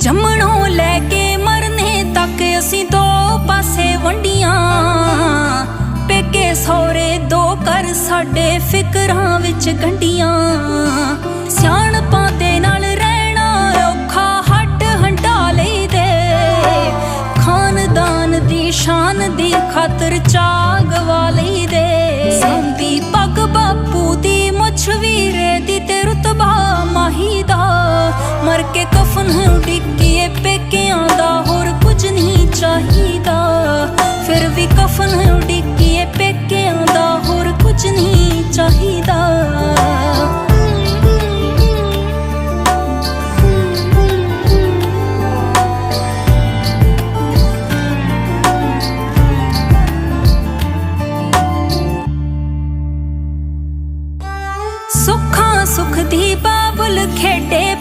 ਜੰਮਣੋਂ ਲੈ ਕੇ ਮਰਨੇ ਤੱਕ ਅਸੀਂ ਦੋ ਪਾਸੇ ਵੰਡੀਆਂ। ਪੇਕੇ ਸੋਰੇ ਦੋ ਕਰ ਸਾਡੇ ਫਿਕਰਾਂ ਵਿੱਚ ਗੰਡੀਆਂ ਦੇ ਖਾਨਦਾਨ ਦੀ ਸ਼ਾਨ ਦੀ ਖਾਤਰ ਚਾਗਵਾ ਲਈਦੇ। ਸੰਦੀ ਪੱਗ ਬਾਪੂ ਦੀ ਮੁੱਛ ਦੀ ਤੇ ਰਤਬਾ ਮਾਹੀ ਦਾ। ਮਰ ਕੇ ਸੁੱਖਾਂ ਸੁਖ ਦੀ ਬਾਬਲ ਖੇਡੇ